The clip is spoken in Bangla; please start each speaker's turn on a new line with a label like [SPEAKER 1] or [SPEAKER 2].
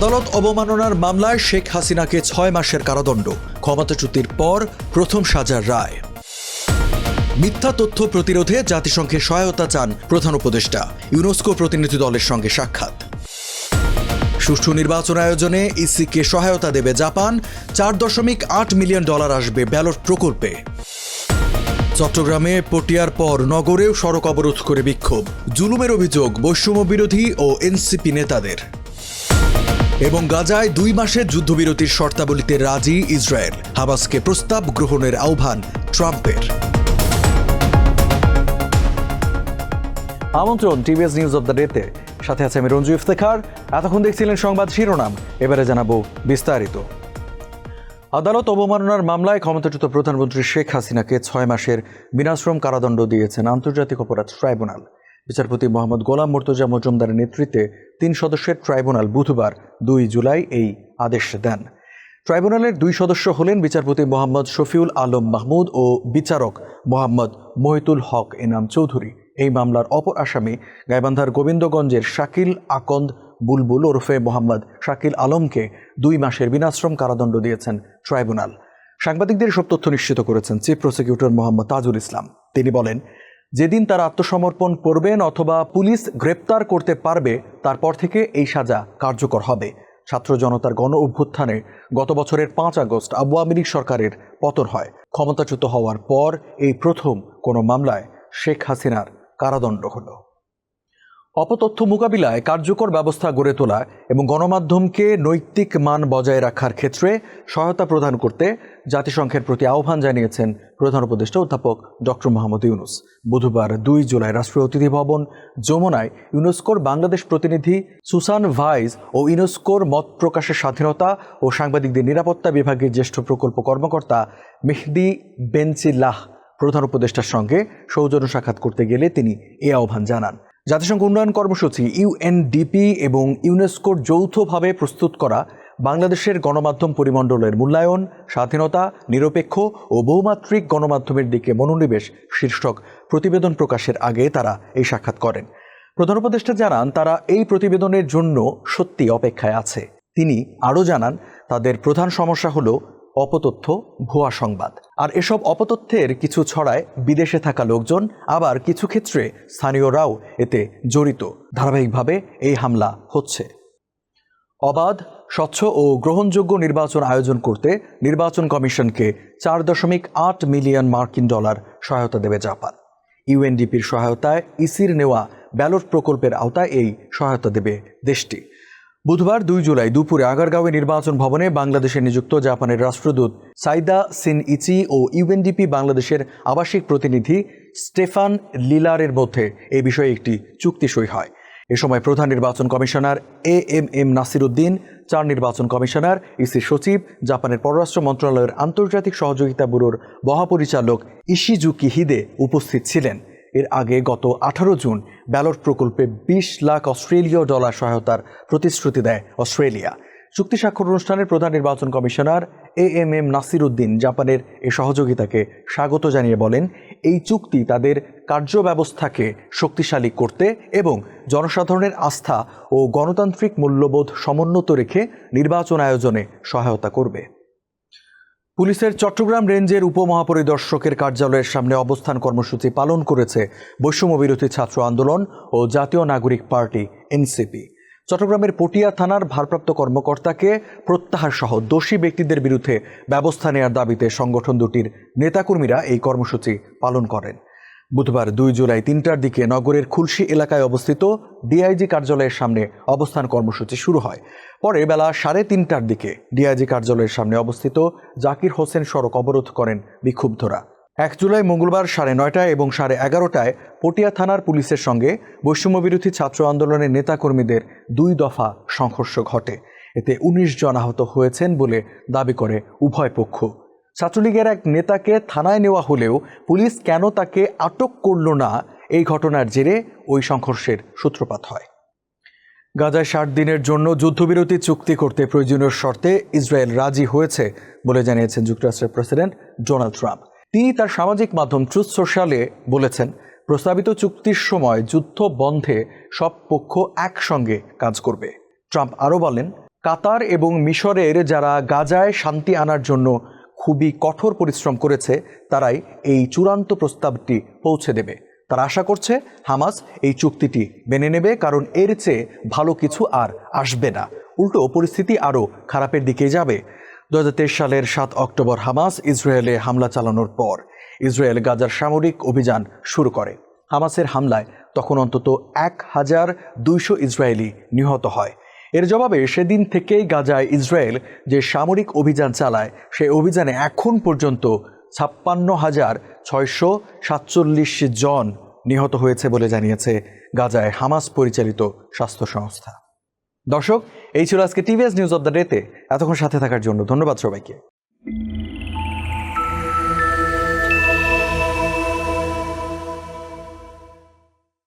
[SPEAKER 1] আদালত অবমাননার মামলায় শেখ হাসিনাকে ছয় মাসের কারাদণ্ড, ক্ষমতাচ্যুতির পর প্রথম সাজার রায়। মিথ্যা তথ্য প্রতিরোধে জাতিসংঘের সহায়তা চান প্রধান উপদেষ্টা, ইউনেস্কো প্রতিনিধি দলের সঙ্গে সাক্ষাৎ। সুষ্ঠু নির্বাচন আয়োজনে ইসিকে সহায়তা দেবে জাপান, চার দশমিক আট মিলিয়ন ডলার আসবে ব্যালট প্রকল্পে। চট্টগ্রামে পটিয়ার পর নগরেও সড়ক অবরোধ করে বিক্ষোভ, জুলুমের অভিযোগ বৈষম্য বিরোধী ও এনসিপি নেতাদের। এবং গাজায় দুই মাসের যুদ্ধবিরতির শর্তাবলীতে রাজি ইসরায়েল। হামাসকে প্রস্তাব গ্রহণের আহ্বান ট্রাম্পের। আমন্ত্রণ টিভিএস নিউজ অব দ্য ডেতে। সাথে আছে আমি রঞ্জু ইফতেখার। এতক্ষণ দেখছিলেন সংবাদ শিরোনাম। এবারে জানাব বিস্তারিত। আদালত অবমাননার মামলায় ক্ষমতাচ্যুত প্রধানমন্ত্রী শেখ হাসিনাকে ছয় মাসের বিনাশ্রম কারাদণ্ড দিয়েছেন আন্তর্জাতিক অপরাধ ট্রাইব্যুনাল। বিচারপতি মোহাম্মদ গোলাম মর্তজা মজুমদারের নেতৃত্বে তিন সদস্যের ট্রাইব্যুনাল বুধবার, দুই জুলাই, এই আদেশ দেন। ট্রাইব্যুনালের দুই সদস্য হলেন বিচারপতি মোহাম্মদ শফিউল আলম মাহমুদ ও বিচারক মোহাম্মদ মহিতুল হক এনাম চৌধুরী। এই মামলার অপর আসামি গাইবান্ধার গোবিন্দগঞ্জের শাকিল আকন্দ বুলবুল ওরফে মোহাম্মদ শাকিল আলমকে দুই মাসের বিনাশ্রম কারাদণ্ড দিয়েছেন ট্রাইব্যুনাল। সাংবাদিকদের সব তথ্য নিশ্চিত করেছেন চিফ প্রসিকিউটর মোহাম্মদ তাজুল ইসলাম। তিনি বলেন যেদিন তারা আত্মসমর্পণ করবেন অথবা পুলিশ গ্রেপ্তার করতে পারবে, তারপর থেকে এই সাজা কার্যকর হবে। ছাত্র জনতার গণ অভ্যুত্থানে গত বছরের পাঁচ আগস্ট আওয়ামী লীগ সরকারের পতন হয়। ক্ষমতাচ্যুত হওয়ার পর এই প্রথম কোনো মামলায় শেখ হাসিনার কারাদণ্ড হলো। অপতথ্য মোকাবিলায় কার্যকর ব্যবস্থা গড়ে তোলা এবং গণমাধ্যমকে নৈতিক মান বজায় রাখার ক্ষেত্রে সহায়তা প্রদান করতে জাতিসংঘের প্রতি আহ্বান জানিয়েছেন প্রধান উপদেষ্টা অধ্যাপক ডক্টর মোহাম্মদ ইউনুস। বুধবার দুই জুলাই রাষ্ট্রীয় অতিথি ভবন যমুনায় ইউনেস্কোর বাংলাদেশ প্রতিনিধি সুসান ভাইস ও ইউনেস্কোর মত প্রকাশের স্বাধীনতা ও সাংবাদিকদের নিরাপত্তা বিভাগের জ্যেষ্ঠ প্রকল্প কর্মকর্তা মেহদি বেনচিল্লাহ প্রধান উপদেষ্টার সঙ্গে সৌজন্য সাক্ষাৎ করতে গেলে তিনি এ আহ্বান জানান। জাতিসংঘ উন্নয়ন কর্মসূচি ইউএনডিপি এবং ইউনেস্কোর যৌথভাবে প্রস্তুত করা বাংলাদেশের গণমাধ্যম পরিমণ্ডলের মূল্যায়ন, স্বাধীনতা, নিরপেক্ষ ও বহুমাত্রিক গণমাধ্যমের দিকে মনোনিবেশ শীর্ষক প্রতিবেদন প্রকাশের আগে তারা এই সাক্ষাৎ করেন। প্রধান উপদেষ্টা জানান, তারা এই প্রতিবেদনের জন্য সত্যি অপেক্ষায় আছে। তিনি আরও জানান, তাদের প্রধান সমস্যা হলো অপতথ্য, ভুয়া সংবাদ। আর এসব অপতথ্যের কিছু ছড়ায় বিদেশে থাকা লোকজন, আবার কিছু ক্ষেত্রে স্থানীয়রাও এতে জড়িত। ধারাবাহিকভাবে এই হামলা হচ্ছে। অবাধ, স্বচ্ছ ও গ্রহণযোগ্য নির্বাচন আয়োজন করতে নির্বাচন কমিশনকে চার দশমিক আট মিলিয়ন মার্কিন ডলার সহায়তা দেবে জাপান। ইউএনডিপির সহায়তায় ইসির নেওয়া ব্যালট প্রকল্পের আওতায় এই সহায়তা দেবে দেশটি। বুধবার দুই জুলাই দুপুরে আগারগাঁওয়ে নির্বাচন ভবনে বাংলাদেশে নিযুক্ত জাপানের রাষ্ট্রদূত সাইদা সিন ইচি ও ইউএনডিপি বাংলাদেশের আবাসিক প্রতিনিধি স্টেফান লিলারের মধ্যে এ বিষয়ে একটি চুক্তি সই হয়। এ সময় প্রধান নির্বাচন commissioner A M M Nasir Uddin, চার নির্বাচন কমিশনার, ইসি সচিব, জাপানের পররাষ্ট্র মন্ত্রণালয়ের আন্তর্জাতিক সহযোগিতা ব্যুরোর মহাপরিচালক ইশিজুকি হিদে উপস্থিত ছিলেন। এর আগে গত আঠারো জুন ব্যালট প্রকল্পে বিশ লাখ অস্ট্রেলীয় ডলার সহায়তার প্রতিশ্রুতি দেয় অস্ট্রেলিয়া। চুক্তি স্বাক্ষর অনুষ্ঠানের প্রধান নির্বাচন commissioner A M M Nasir Uddin জাপানের এই সহযোগিতাকে স্বাগত জানিয়ে বলেন, এই চুক্তি তাদের কার্য ব্যবস্থাকে শক্তিশালী করতে এবং জনসাধারণের আস্থা ও গণতান্ত্রিক মূল্যবোধ সমুন্নত রেখে নির্বাচন আয়োজনে সহায়তা করবে। পুলিশের চট্টগ্রাম রেঞ্জের উপমহাপরিদর্শকের কার্যালয়ের সামনে অবস্থান কর্মসূচি পালন করেছে বৈষম্য বিরোধী ছাত্র আন্দোলন ও জাতীয় নাগরিক পার্টি, এনসিপি। চট্টগ্রামের পটিয়া থানার ভারপ্রাপ্ত কর্মকর্তাকে প্রত্যাহার সহ দোষী ব্যক্তিদের বিরুদ্ধে ব্যবস্থা নেওয়ার দাবিতে সংগঠন দুটির নেতাকর্মীরা এই কর্মসূচি পালন করেন। বুধবার দুই জুলাই তিনটার দিকে নগরের খুলশি এলাকায় অবস্থিত ডিআইজি কার্যালয়ের সামনে অবস্থান কর্মসূচি শুরু হয়। পরে বেলা সাড়ে তিনটার দিকে ডিআইজি কার্যালয়ের সামনে অবস্থিত জাকির হোসেন সড়ক অবরোধ করেন বিক্ষুব্ধরা। এক জুলাই মঙ্গলবার সাড়ে নয়টায় এবং সাড়ে এগারোটায় পটিয়া থানার পুলিশের সঙ্গে বৈষম্যবিরোধী ছাত্র আন্দোলনের নেতাকর্মীদের দুই দফা সংঘর্ষ ঘটে। এতে উনিশ জন আহত হয়েছেন বলে দাবি করে উভয় পক্ষ। ছাত্রলীগের এক নেতাকে থানায় নেওয়া হলেও পুলিশ কেন তাকে আটক করল না, এই ঘটনার জেরে ওই সংঘর্ষের সূত্রপাত হয়। গাজায় ষাট দিনের জন্য যুদ্ধবিরতি চুক্তি করতে প্রয়োজনীয় শর্তে ইসরায়েল রাজি হয়েছে বলে জানিয়েছেন যুক্তরাষ্ট্রের প্রেসিডেন্ট ডোনাল্ড ট্রাম্প। তিনি তার সামাজিক মাধ্যম ট্রুথ সোশ্যালে বলেছেন, প্রস্তাবিত চুক্তির সময় যুদ্ধ বন্ধে সব পক্ষ একসঙ্গে কাজ করবে। ট্রাম্প আরও বলেন, কাতার এবং মিশরের যারা গাজায় শান্তি আনার জন্য খুবই কঠোর পরিশ্রম করেছে, তারাই এই চূড়ান্ত প্রস্তাবটি পৌঁছে দেবে। তারা আশা করছে হামাস এই চুক্তিটি মেনে নেবে, কারণ এর চেয়ে ভালো কিছু আর আসবে না। উল্টো পরিস্থিতি আরও খারাপের দিকে যাবে। দু হাজার তেইশ সালের সাত অক্টোবর হামাস ইসরায়েলে হামলা চালানোর পর ইসরায়েল গাজার সামরিক অভিযান শুরু করে। হামাসের হামলায় তখন অন্তত এক হাজার দুইশো ইসরায়েলি নিহত হয়। এর জবাবে সেদিন থেকেই গাজায় ইসরায়েল যে সামরিক অভিযান চালায় সেই অভিযানে এখন পর্যন্ত ছাপ্পান্ন হাজার ছয়শো সাতচল্লিশ জন নিহত হয়েছে বলে জানিয়েছে গাজায় হামাস পরিচালিত স্বাস্থ্য সংস্থা। দর্শক, এই ছিল আজকে টিভিএস নিউজ অব দ্য ডেতে এতক্ষণ সাথে থাকার জন্য ধন্যবাদ সবাইকে।